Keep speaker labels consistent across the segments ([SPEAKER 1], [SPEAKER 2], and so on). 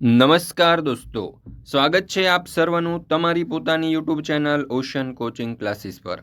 [SPEAKER 1] નમસ્કાર દોસ્તો. સ્વાગત છે આપ સર્વનું તમારી પોતાની YouTube channel ocean coaching classes પર.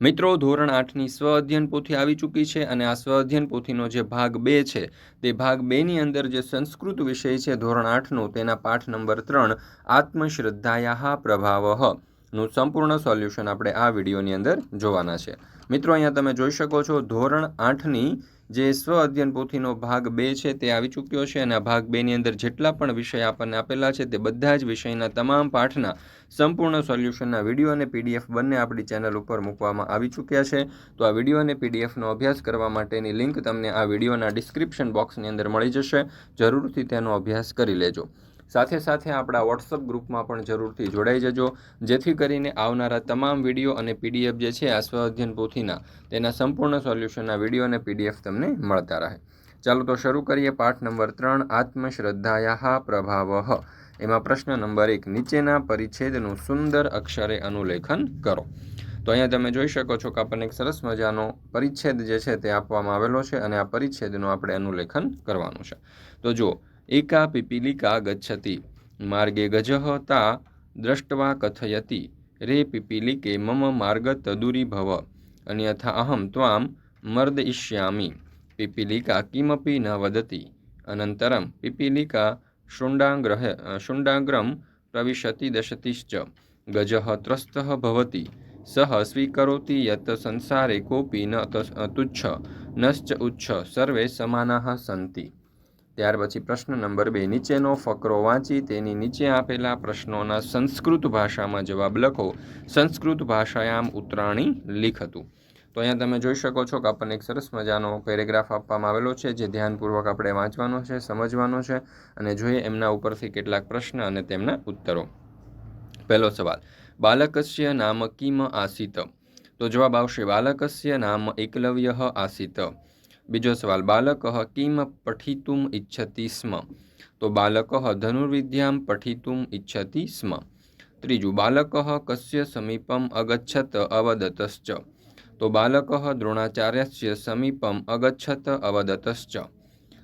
[SPEAKER 1] મિત્રો, ધોરણ આઠની સ્વ અધ્યયન પોથી આવી ચૂકી છે અને આ સ્વ અધ્યયન પોથીનો જે ભાગ બે છે, તે ભાગ બેની અંદર જે સંસ્કૃત વિષય છે ધોરણ આઠનો, તેના પાઠ નંબર ત્રણ આત્મશ્રદ્ધાયા પ્રભાવનું સંપૂર્ણ સોલ્યુશન આપણે આ વિડીયોની અંદર જોવાના છે. મિત્રો, અહીંયા તમે જોઈ શકો છો ધોરણ આઠની જે સ્વ અધ્યયન પોથીનો ભાગ બે છે તે આવી ચૂક્યો છે અને આ ભાગ બેની અંદર જેટલા પણ વિષય આપણને આપેલા છે તે બધા જ વિષયના તમામ પાઠના સંપૂર્ણ સોલ્યુશનના વીડિયો અને પીડીએફ બંને આપણી ચેનલ ઉપર મૂકવામાં આવી ચૂક્યા છે. તો આ વીડિયો અને પીડીએફનો અભ્યાસ કરવા માટેની લિંક તમને આ વિડીયોના ડિસ્ક્રિપ્શન બોક્સની અંદર મળી જશે. જરૂરથી તેનો અભ્યાસ કરી લેજો. સાથે સાથે આપણા વોટ્સઅપ ગ્રુપમાં પણ જરૂરથી જોડાઈ જજો. જેથી કરીને આવનારા તમામ વીડિયો અને પીડીએફ જે છે આ સ્વાધ્યન પોથીના, તેના સંપૂર્ણ સોલ્યુશનના વીડિયો અને પીડીએફ તમને મળતા રહે. ચાલો તો શરૂ કરીએ પાઠ નંબર ત્રણ આત્મશ્રદ્ધાયા પ્રભાવ. એમાં પ્રશ્ન નંબર એક, નીચેના પરિચ્છેદનું સુંદર અક્ષરે અનુલેખન કરો. તો અહીંયા તમે જોઈ શકો છો કે આપણને એક સરસ મજાનો પરિચ્છેદ જે છે તે આપવામાં આવેલો છે અને આ પરિચ્છેદનું આપણે અનુલેખન કરવાનું છે. તો જુઓ એકા પીપીલિકા ગચ્છતી માર્ગે ગજઃ તા દ્રષ્ટવા કથયતી રે પીપીલિકે મમ માર્ગ તદુરીભવ અન્યથા અહમ ત્વામ મર્દયિષ્યામિ પીપીલિકા કિમપી ન વદતી અનંતરમ પીપીલિકા શુંડાગ્રહ શુંડાગ્રમ પ્રવિશતિ દશતિશ્ચ ગજ ત્રસ્ત ભવતી સહ સ્વીકરોતિ યત સંસારે કોપી ન તુચ્છ નશ્ચ ઉચ્છ સર્વે સમાના સંતિ ત્યાર પછી પ્રશ્ન નંબર બે, નીચેનો ફકરો વાંચી તેની નીચે આપેલા પ્રશ્નોના સંસ્કૃત ભાષામાં જવાબ લખો. સંસ્કૃત ભાષાયામ ઉત્તરાણી લિખતું. તો અહીંયા તમે જોઈ શકો છો કે આપણને એક સરસ મજાનો પેરેગ્રાફ આપવામાં આવેલો છે, જે ધ્યાનપૂર્વક આપણે વાંચવાનો છે, સમજવાનો છે અને જોઈએ એમના ઉપરથી કેટલાક પ્રશ્ન અને તેમના ઉત્તરો. પહેલો સવાલ, બાલકસ્ય નામ કિમ આસિત? તો જવાબ આવશે, બાલકસ્ય નામ એકલવ્ય આસિત. બીજો સવાલ, બાલક કિમ પઠિતુમ ઈચ્છતિ સ્મ? તો બાલક ધનુર્વિદ્યામ પઠિતુમ ઈચ્છતિ સ્મ. ત્રીજું, બાલક કસ્ય સમીપમ અગચ્છત અવદતશ્ચ? તો બાલક દ્રોણાચાર્યસ્ય સમીપમ અગચ્છત અવદતશ્ચ.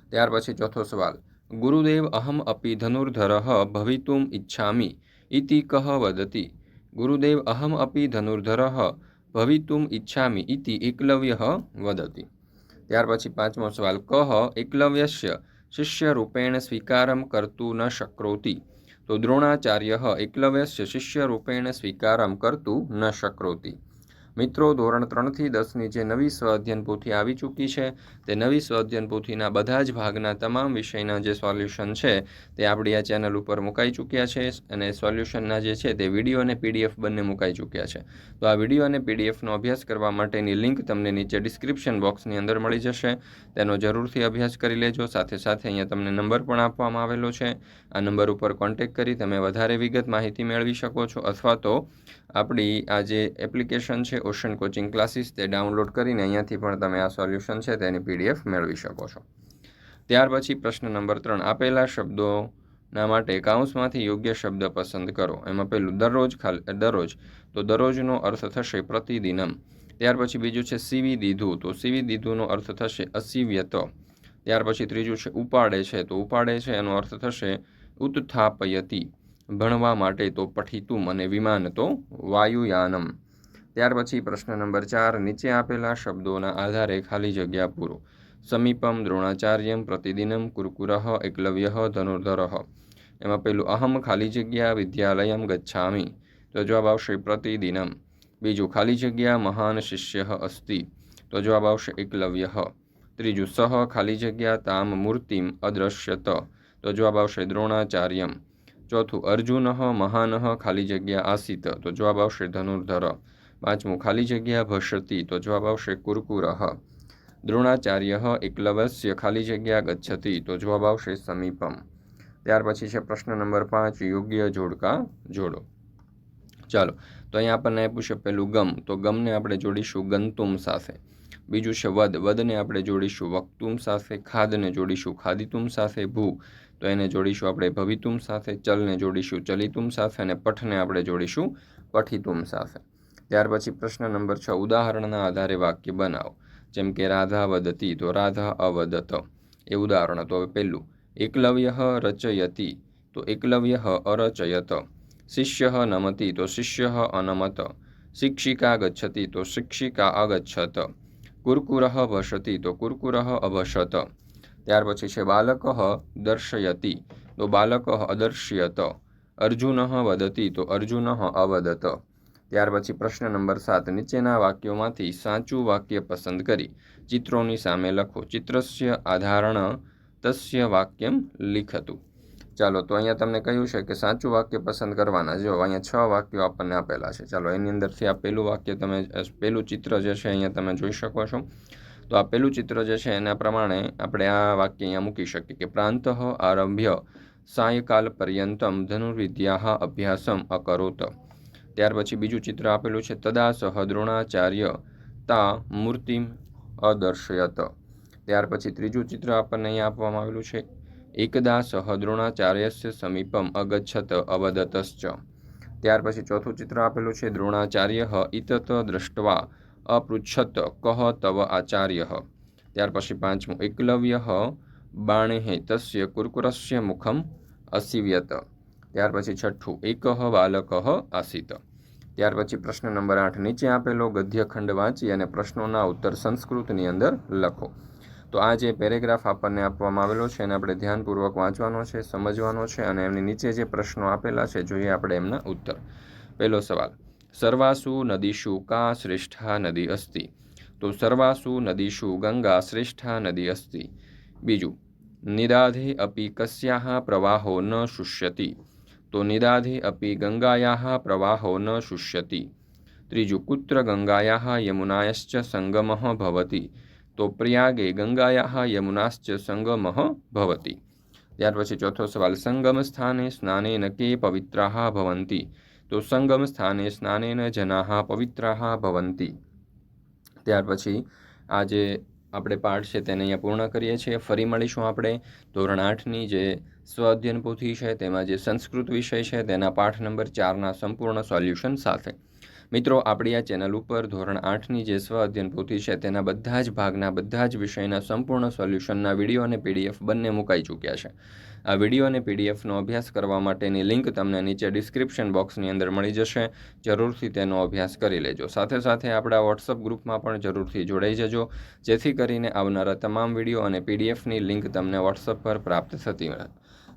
[SPEAKER 1] ત્યાર પછી ચોથો સવાલ, ગુરુદેવ અહમ અપી ધનુર્ધર ભવિતુમ ઈચ્છામિ ઇતિ કહ વદતી? ગુરુદેવ અહમ અપી ધનુર્ધર ભવિતુમ ઈચ્છામિ ઇતિ એકલવ્ય વદતી. ત્યાર પછી પાંચમો સવાલ, કહ એકલવ્યસ્ય શિષ્યરૂપેણ સ્વીકારમ કરતું ન શક્રોતી? તો દ્રોણાચાર્ય એકલવ્યસ્ય શિષ્યરૂપેણ સ્વીકારમ કરતું ન શક્રોતિ. મિત્રો, ધોરણ ત્રણથી દસની જે નવી સ્વાધ્યન પોથી આવી ચૂકી છે, તે નવી સ્વાધ્યન પોથીના બધા જ ભાગના તમામ વિષયના જે સોલ્યુશન છે, તે આપણી આ ચેનલ ઉપર મુકાઈ ચૂક્યા છે અને સોલ્યુશનના જે છે તે વીડિયો અને પીડીએફ બંને મુકાઈ ચૂક્યા છે. તો આ વીડિયો અને પીડીએફનો અભ્યાસ કરવા માટેની લિંક તમને નીચે ડિસ્ક્રિપ્શન બોક્સની અંદર મળી જશે. તેનો જરૂરથી અભ્યાસ કરી લેજો. સાથે સાથે અહીંયા તમને નંબર પણ આપવામાં આવેલો છે. આ નંબર ઉપર કોન્ટેક કરી તમે વધારે વિગત માહિતી મેળવી શકો છો અથવા તો આપણી આ જે એપ્લિકેશન છે ઓશન કોચિંગ ક્લાસીસ તે ડાઉનલોડ કરીને અહીંયાથી પણ તમે આ સોલ્યુશન છે તેની પીડીએફ મેળવી શકો છો. ત્યાર પછી પ્રશ્ન નંબર ત્રણ, આપેલા શબ્દોના માટે કાઉન્સમાંથી યોગ્ય શબ્દ પસંદ કરો. એમાં પહેલું દરરોજ ખાલી દરરોજ. તો દરરોજનો અર્થ થશે પ્રતિદિનમ. ત્યાર પછી બીજું છે સીવી દીધું. તો સીવી દીધુંનો અર્થ થશે અસીવ્યત. ત્યાર પછી ત્રીજું છે ઉપાડે છે. તો ઉપાડે છે, એનો અર્થ થશે ઉત્થાપયતી. ભણવા માટે તો પઠિતું અને વિમાન તો વાયુયાનમ. ત્યાર પછી પ્રશ્ન નંબર ચાર, નીચે આપેલા શબ્દોના આધારે ખાલી જગ્યા પૂરો. સમીપમ દ્રોણાચાર્યમ પ્રતિદિનમ કુરકુરહ એકલવ્ય ધનુર્ધર. એમાં પેલું અહમ ખાલી જગ્યા વિદ્યાલયમ ગચ્છામી. તો જવાબ આવશે પ્રતિદિનમ. બીજું, ખાલી જગ્યા મહાન શિષ્ય અસ્તિ. તો જવાબ આવશે એકલવ્ય. ત્રીજું, સહ ખાલી જગ્યા તામ મૂર્તિમ અદ્રશ્યત. તો જવાબ આવશે દ્રોણાચાર્યમ. ચોથું, અર્જુન મહાન ખાલી જગ્યા આસિત. તો જવાબ આવશે ધનુર્ધર. પાંચમું ખાલી જગ્યા ભષતી તો જવાબ આવશે કુરકુરહ. દ્રોણાચાર્ય એકલવસ્ય ખાલી જગ્યા ગચ્છતી. તો જવાબ આવશે સમીપમ. ત્યાર પછી છે પ્રશ્ન નંબર પાંચ. યોગ્ય જોડકા જોડો. ચાલો. તો અહીંયા આપણને આપ્યું છે પેલું ગમ. તો ગમને આપણે જોડીશું ગંતુમ સાથે. બીજું છે વદ. વદને આપણે જોડીશું વક્તુમ સાથે. ખાદને જોડીશું ખાદિતુમ સાથે. ભૂ. તો એને જોડીશું આપણે ભવિતુમ સાથે. ચલને જોડીશું ચલિતુમ સાથે. અને પઠને આપણે જોડીશું પઠિતુમ સાથે. ત્યાર પછી પ્રશ્ન નંબર છ, ઉદાહરણના આધારે વાક્ય બનાવો. જેમ કે, રાધા વદતી તો રાધા અવદત એ ઉદાહરણ. તો હવે પહેલું, એકલવ્ય રચયતી તો એકલવ્ય અરચયત શિષ્ય નમતી તો શિષ્ય અનમત શિક્ષિકા ગચ્છતી તો શિક્ષિકા અગચ્છત કુરકુર ભસતી તો કુરકુર અભસત ત્યાર પછી છે, બાલક દર્શયતી તો બાલક અદર્શ્યત અર્જુન વદતી તો અર્જુન અવદત ત્યાર પછી પ્રશ્ન નંબર સાત નીચેના વાક્યોમાંથી સાચું વાક્ય પસંદ કરી ચિત્રોની સામે લખો. ચિત્રસ્ય આધારણ તસ્ય વાક્યમ લિખતું. ચાલો, તો અહીંયા તમને કહ્યું છે કે સાચું વાક્ય પસંદ કરવાના જો અહીંયા છ વાક્યો આપણને આપેલા છે. ચાલો, એની અંદરથી આ પહેલું વાક્ય તમે પહેલું ચિત્ર જે છે અહીંયા તમે જોઈ શકો છો. તો આ પહેલું ચિત્ર જે છે એના પ્રમાણે આપણે આ વાક્ય અહીંયા મૂકી શકીએ કે પ્રાંત આરંભ્ય સાયકાલ પર્યંતમ ધનુર્વિદ્યા અભ્યાસમ અકરોત. ત્યાર પછી બીજું ચિત્ર આપેલું છે તદા સહ દ્રોણાચાર્ય તા મૂર્તિમ અદર્શયત. ત્યાર પછી ત્રીજું ચિત્ર આપણને અહીંયા આપવામાં આવેલું છે એકદા સહ દ્રોણાચાર્યસ્ય સમીપમ અગચ્છત અવદતશ્ચ ત્યાર પછી ચોથું ચિત્ર આપેલું છે, દ્રોણાચાર્ય ઇતત દ્રષ્ટવા અપૃચ્છત કહ તવ આચાર્ય. ત્યાર પછી પાંચમું, એકલવ્ય બાણેહે તસ્ય કુરકુરસ્ય મુખમ અસિવ્યત. ત્યાર પછી છઠ્ઠું એકહ બાલક આસિત. ત્યાર પછી પ્રશ્ન નંબર આઠ નીચે આપેલો ગદ્યખંડ વાંચી અને પ્રશ્નોના ઉત્તર સંસ્કૃતની અંદર લખો. તો આ જે પેરેગ્રાફ આપણને આપવામાં આવેલો છે એને આપણે ધ્યાનપૂર્વક વાંચવાનો છે, સમજવાનો છે અને એમની નીચે જે પ્રશ્નો આપેલા છે જોઈએ આપણે એમના ઉત્તર. પહેલો સવાલ, સર્વાસુ નદીશુ કા શ્રેષ્ઠા નદી અસ્તિ? તો સર્વાસુ નદીશુ ગંગા શ્રેષ્ઠા નદી અસ્તિ. બીજું નિદાધે અપી કસ્યા પ્રવાહો ન શુષ્યતિ? તો નિદાધે અપી ગંગાયા પ્રવાહો ન શુષ્યતિ ત્રીજું કુત્ર ગંગાયા યમુનાયશ્ચ સંગમ ભવતી તો પ્રયાગે ગંગાયા યમુનાશ્ચ સંગમ ભવતી ત્યાર પછી ચોથો સવાલ સંગમ સ્થાને સ્નાનેન કે પવિત્રા ભવંતી તો સંગમ સ્થાને સ્નાનેન જના પવિત્રા ભવંતી ત્યાર પછી આ જે આપણે પાઠ છે તેને અહીંયા પૂર્ણ કરીએ છીએ. ફરી મળીશું આપણે. ધોરણ આઠની જે સ્વ અધ્યયન પોથી છે, તેમાં જે સંસ્કૃત વિષય છે, તેના પાઠ નંબર ચારના સંપૂર્ણ સોલ્યુશન સાથે. મિત્રો, આપણી આ ચેનલ ઉપર ધોરણ આઠની જે સ્વ અધ્યયન પોથી છે, તેના બધા જ ભાગના બધા જ વિષયના સંપૂર્ણ સોલ્યુશનના વીડિયો અને પીડીએફ બંને મુકાઈ ચૂક્યા છે. આ વીડિયો અને પીડીએફનો અભ્યાસ કરવા માટેની લિંક તમને નીચે ડિસ્ક્રિપ્શન બોક્સની અંદર મળી જશે. જરૂરથી તેનો અભ્યાસ કરી લેજો. સાથે સાથે આપણા વોટ્સઅપ ગ્રુપમાં પણ જરૂરથી જોડાઈ જજો. જેથી કરીને આવનારા તમામ વીડિયો અને પીડીએફની લિંક તમને વોટ્સઅપ પર પ્રાપ્ત થતી